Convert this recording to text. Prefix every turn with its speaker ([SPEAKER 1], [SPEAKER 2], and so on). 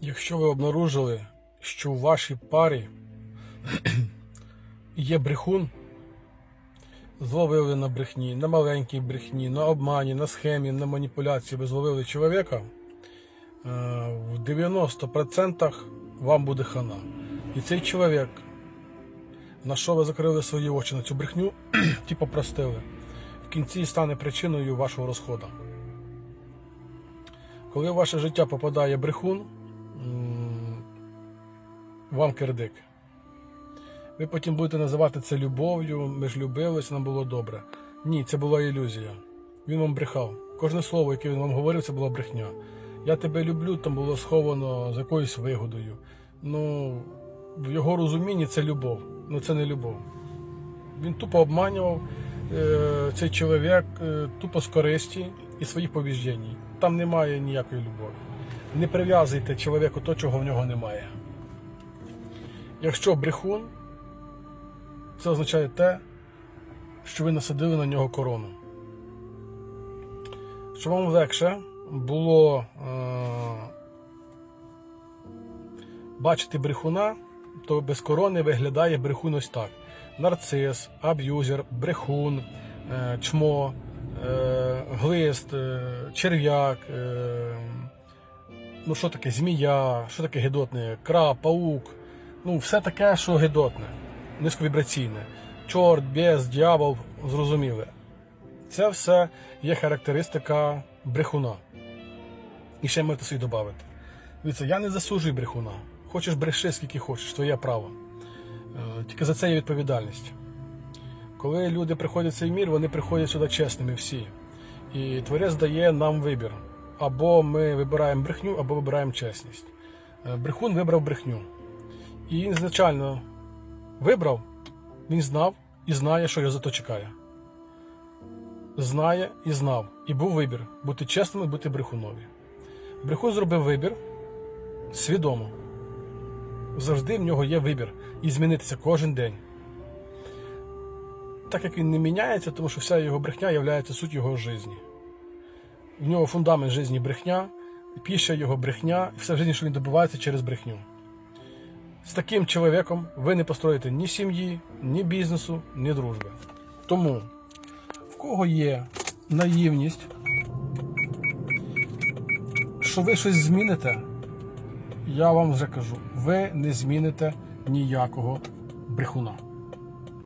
[SPEAKER 1] Якщо ви обнаружили, що у вашій парі є брехун, зловили на брехні, на маленькій брехні, на обмані, на схемі, на маніпуляції, ви зловили чоловіка, е, в 90% вам буде хана. І цей чоловік, на що ви закрили свої очі на цю брехню, ті попростили, в кінці стане причиною вашого розходу. Коли в ваше життя попадає брехун, вам кирдик. Ви потім будете називати це любов'ю, ми ж любились, нам було добре. Ні, це була ілюзія. Він вам брехав. Кожне слово, яке він вам говорив, це була брехня. Я тебе люблю, там було сховано з якоюсь вигодою. Ну, в його розумінні це любов. Ну це не любов. Він тупо обманював е, цей чоловік е, тупо з користі і своїх побіждень. Там немає ніякої любові. Не прив'язуйте чоловіку то, чого в нього немає. Якщо брехун, це означає те, що ви насадили на нього корону. Щоб вам легше було е, бачити брехуна, то без корони виглядає брехун ось так: нарцис, аб'юзер, брехун, е, чмо, е, глист, е, черв'як. Е, ну що таке змія, що таке гидотне, краб, паук. Ну, все таке, що гидотне, низьковібраційне. Чорт, біс, дьявол, зрозуміле. Це все є характеристика брехуна. І ще можете собі додати. Дивіться, я не засуджую брехуна. Хочеш бреши, скільки хочеш, твоє право. Е, Тільки за це є відповідальність. Коли люди приходять в цей мір, вони приходять сюди чесними всі. І творець дає нам вибір. Або ми вибираємо брехню, або вибираємо чесність. Е, Брехун вибрав брехню. І він звичайно вибрав, він знав і знає, що його за то чекає. Знає і знав. І був вибір бути чесним і бути брехунові. Брехун зробив вибір свідомо. Завжди в нього є вибір і змінитися кожен день. Так як він не міняється, тому що вся його брехня є суть його житті. В нього фундамент житті брехня, піша його брехня, і все в житті, що він добивається через брехню. З таким чоловіком ви не построїте ні сім'ї, ні бізнесу, ні дружби. Тому, в кого є наївність, що ви щось зміните, я вам вже кажу, ви не зміните ніякого брехуна.